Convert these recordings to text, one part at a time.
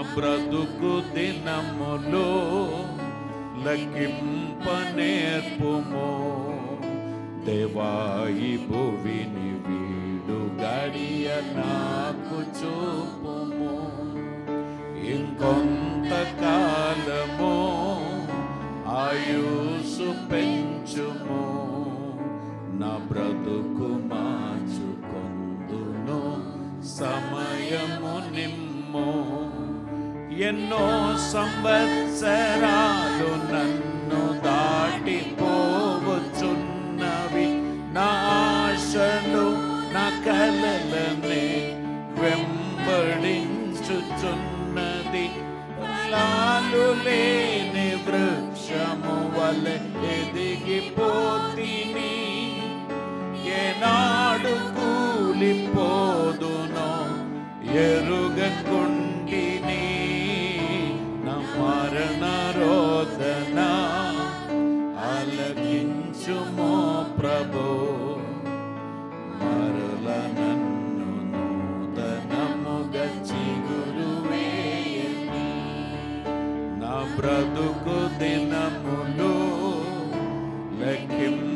బ్రతుకు దినములు లెక్కింపనేర్పుమో. దేవాయి భువిని వీడు గడియ నాకు చూపుము. ఇంకొంత కాలము ఆయుసు పెంచుము. నా బ్రతుకు మార్చుకొందును సమయము నిమ్ము. ఎన్నో సంవత్సరాలు నన్ను దాటిపోవచ్చున్నవి నా ఆశలు నా కలలనే వెంబడించుచున్నది లాలు లేని వృక్షము వలె ఎదిగిపోతిని ఏనాడు కూలిపోదునో ఎరుగకుండిని ఆలకించుమో ప్రభో మరల నన్ను నూతనముగా చిగురువేయని నా బ్రతుకు దినములు లెక్కింప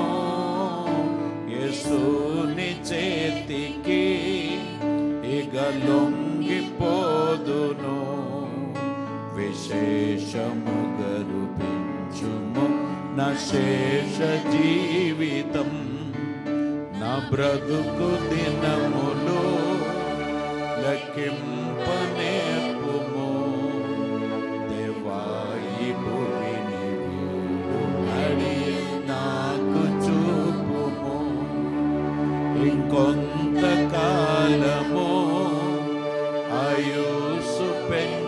ఇక లొంగిపోదును. విశేషము గరుపించుము. నా శేష జీవితం నా బ్రతుకు దినములు లెక్కింపనేపుము దేవాయి భూమిని అడి నాకు చూపుము. ఇంకొంత కాలము ఆయుసు పెంచుము